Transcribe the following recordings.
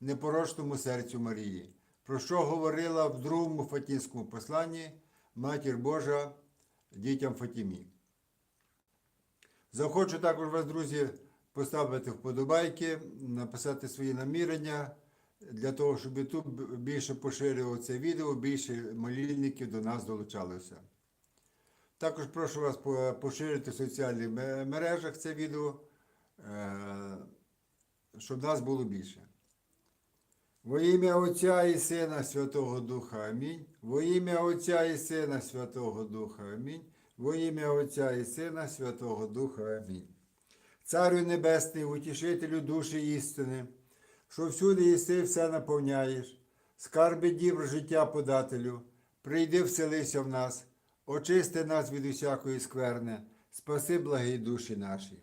непорочному серцю Марії, про що говорила в другому Фатінському посланні Матір Божа дітям Фатімі. Захочу також вас, друзі, поставити вподобайки, написати свої намірення для того, щоб YouTube більше поширював це відео, більше молільників до нас долучалося. Також прошу вас поширити в соціальних мережах це відео, е, щоб нас було більше. Во ім'я Отця і Сина Святого Духа Амінь. Во ім'я Отця і Сина Святого Духа Амінь. Во ім'я Отця і Сина Святого Духа Амінь. Царю Небесний, утішителю душі істини, що всюди єси все наповняєш, скарби дібр життя подателю, прийди вселися в нас, очисти нас від усякої скверни, спаси благі душі наші.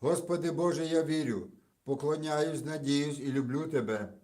Господи Боже, я вірю, поклоняюсь, надіюсь і люблю Тебе.